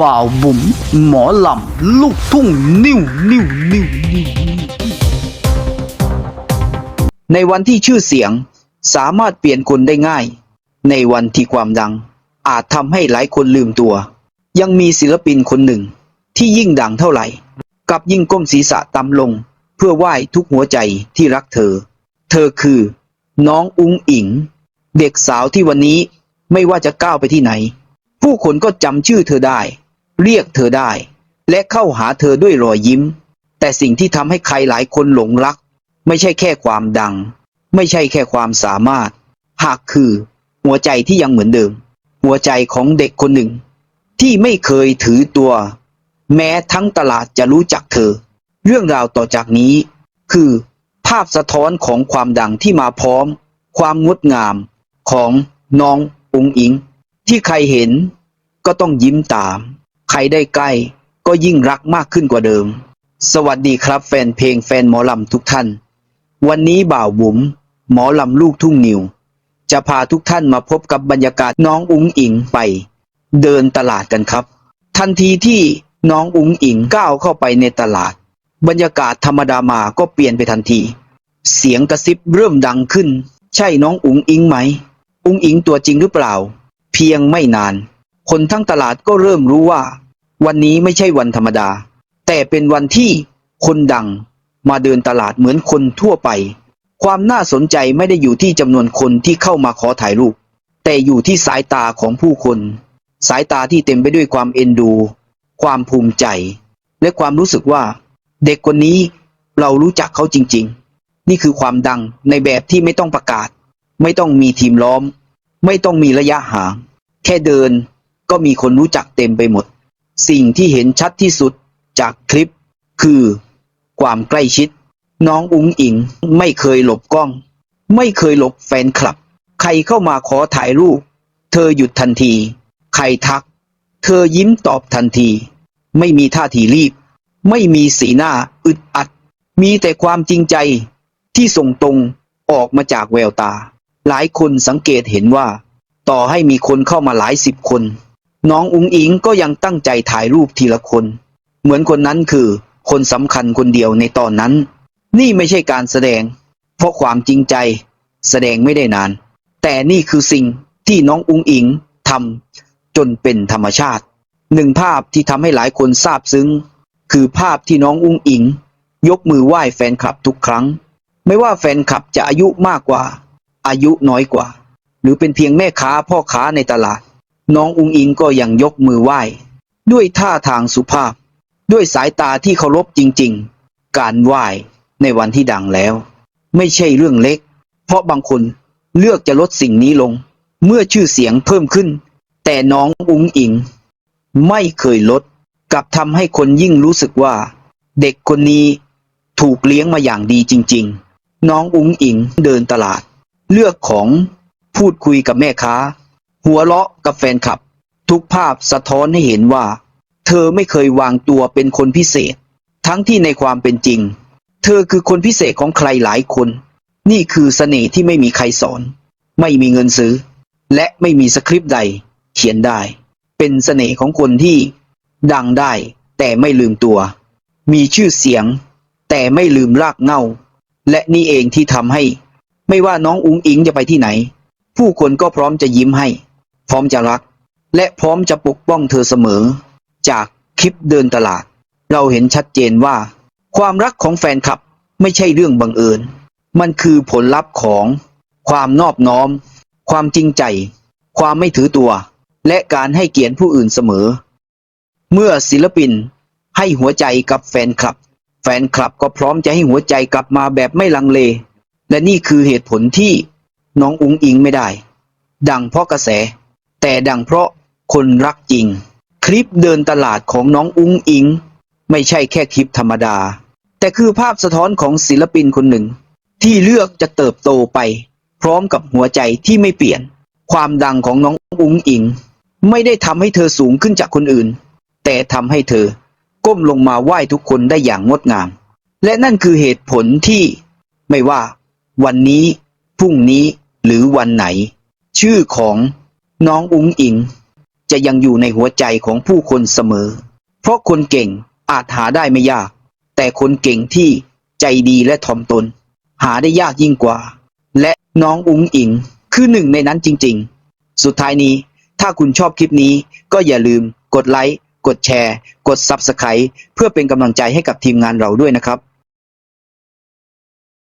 บ่าวบุ๋มหมอลำลูกทุ่งนิ้วนิ้วนิ้วนิ้วในวันที่ชื่อเสียงสามารถเปลี่ยนคนได้ง่าย ในวันที่ความดัง อาจทำให้หลายคนลืมตัว ยังมีศิลปินคนหนึ่ง ที่ยิ่งดังเท่าไหร่กับยิ่งก้มศีรษะต่ำลง เพื่อไหว้ทุกหัวใจที่รักเธอ เธอคือ น้องอุ้งอิง เด็กสาวที่วันนี้ไม่ว่าจะก้าวไปที่ไหน ผู้คนก็จำชื่อเธอได้ เรียกเธอได้ และเข้าหาเธอด้วยรอยยิ้ม แต่สิ่งที่ทำให้ใครหลายคนหลงรัก ไม่ใช่แค่ความดัง ไม่ใช่แค่ความสามารถ หากคือ หัวใจที่ยังเหมือนเดิม หัวใจของเด็กคนหนึ่ง ที่ไม่เคยถือตัว แม้ทั้งตลาดจะรู้จักเธอ เรื่องราวต่อจากนี้ คือ ภาพสะท้อนของความดังที่มาพร้อม ความงดงามของน้องอุงอิง ที่ใครเห็นก็ต้องยิ้มตาม ใครได้ใกล้ก็ยิ่งรักมากขึ้นกว่าเดิม สวัสดีครับแฟนเพลงแฟนหมอลำทุกท่าน วันนี้บ่าวบุ๋มหมอลำลูกทุ่งนิว จะพาทุกท่านมาพบกับบรรยากาศน้องอุ๋งอิงไป เดินตลาดกันครับ ทันทีที่น้องอุ๋งอิงก้าวเข้าไปในตลาด บรรยากาศธรรมดามาก็เปลี่ยนไปทันที เสียงกระซิบเริ่มดังขึ้น ใช่น้องอุ๋งอิงไหม อุ๋งอิงตัวจริงหรือเปล่า พียงไม่นาน คนทั้งตลาดก็เริ่มรู้ว่า วันนี้ไม่ใช่วันธรรมดา แต่เป็นวันที่คนดังมาเดินตลาดเหมือนคนทั่วไป ความน่าสนใจไม่ได้อยู่ที่จำนวนคนที่เข้ามาขอถ่ายรูป แต่อยู่ที่สายตาของผู้คน สายตาที่เต็มไปด้วยความเอ็นดู ความภูมิใจ และความรู้สึกว่า เด็กคนนี้เรารู้จักเขาจริง ๆ นี่คือความดังในแบบที่ไม่ต้องประกาศ ไม่ต้องมีทีมล้อม ไม่ต้องมีระยะห่าง แค่เดินก็มีคนรู้จักเต็มไปหมด สิ่งที่เห็นชัดที่สุดจากคลิปคือความใกล้ชิด น้องอุ๋งอิงไม่เคยหลบกล้อง ไม่เคยหลบแฟนคลับ ใครเข้ามาขอถ่ายรูป เธอหยุดทันที ใครทัก เธอยิ้มตอบทันที ไม่มีท่าทีรีบ ไม่มีสีหน้าอึดอัด มีแต่ความจริงใจที่ส่งตรงออกมาจากแววตา หลายคนสังเกตเห็นว่า ต่อให้มีคนเข้ามาหลายสิบคน น้องอุงอิงก็ยังตั้งใจถ่ายรูปทีละคน เหมือนคนนั้นคือ คนสำคัญคนเดียวในตอนนั้น นี่ไม่ใช่การแสดง เพราะความจริงใจ แสดงไม่ได้นาน แต่นี่คือสิ่งที่น้องอุงอิงทำจนเป็นธรรมชาติ หนึ่งภาพที่ทำให้หลายคนซาบซึ้ง คือภาพที่น้องอุงอิง ยกมือไหว้แฟนคลับทุกครั้ง ไม่ว่าแฟนคลับจะอายุมากกว่า อายุน้อยกว่า หรือเป็นเพียงแม่ค้าพ่อค้าในตลาด น้องอุงอิงก็ยังยกมือไหว้ ด้วยท่าทางสุภาพ ด้วยสายตาที่เคารพจริง ๆ การไหว้ในวันที่ดังแล้ว ไม่ใช่เรื่องเล็ก เพราะบางคนเลือกจะลดสิ่งนี้ลง เมื่อชื่อเสียงเพิ่มขึ้น แต่น้องอุงอิง ไม่เคยลดกลับทำให้คนยิ่งรู้สึกว่า เด็กคนนี้ถูกเลี้ยงมาอย่างดีจริง ๆ น้องอุงอิงเดินตลาด เลือกของ พูดคุยกับแม่ค้า หัวเราะกับแฟนคลับ ทุกภาพสะท้อนให้เห็นว่า เธอไม่เคยวางตัวเป็นคนพิเศษ ทั้งที่ในความเป็นจริง เธอคือคนพิเศษของใครหลายคน นี่คือเสน่ห์ที่ไม่มีใครสอน ไม่มีเงินซื้อ และไม่มีสคริปต์ใด เขียนได้ เป็นเสน่ห์ของคนที่ ดังได้แต่ไม่ลืมตัว มีชื่อเสียง แต่ไม่ลืมรากเง้าและนี่เองที่ทำให้ ไม่ว่าน้องอุ๋งอิงจะไปที่ไหน ผู้คนก็พร้อมจะยิ้มให้ พร้อมจะรัก และพร้อมจะปกป้องเธอเสมอ จากคลิปเดินตลาด เราเห็นชัดเจนว่า ความรักของแฟนคลับไม่ใช่เรื่องบังเอิญ มันคือผลลัพธ์ของความนอบน้อม ความจริงใจ ความไม่ถือตัว และการให้เกียรติผู้อื่นเสมอ เมื่อศิลปินให้หัวใจกับแฟนคลับ แฟนคลับก็พร้อมจะให้หัวใจกลับมาแบบไม่ลังเล และนี่คือเหตุผลที่ น้องอุงอิงไม่ได้ ดังเพราะกระแส แต่ดังเพราะคนรักจริง คลิปเดินตลาดของน้องอุงอิง ไม่ใช่แค่คลิปธรรมดา แต่คือภาพสะท้อนของศิลปินคนหนึ่ง ที่เลือกจะเติบโตไป พร้อมกับหัวใจที่ไม่เปลี่ยน ความดังของน้องอุงอิง ไม่ได้ทำให้เธอสูงขึ้นจากคนอื่น แต่ทำให้เธอก้มลงมาไหว้ทุกคนได้อย่างงดงาม และนั่นคือเหตุผลที่ไม่ว่าวันนี้ พรุ่งนี้หรือวันไหน ชื่อของน้องอุงอิง จะยังอยู่ในหัวใจของผู้คนเสมอ เพราะคนเก่งอาจหาได้ไม่ยาก แต่คนเก่งที่ใจดีและถ่อมตน หาได้ยากยิ่งกว่า และน้องอุ๋งอิงคือหนึ่งในนั้นจริง ๆ สุดท้ายนี้ถ้าคุณชอบคลิปนี้ก็อย่าลืมกดไลค์ กดแชร์ กด Subscribe เพื่อเป็นกำลังใจให้กับทีมงานเราด้วยนะครับ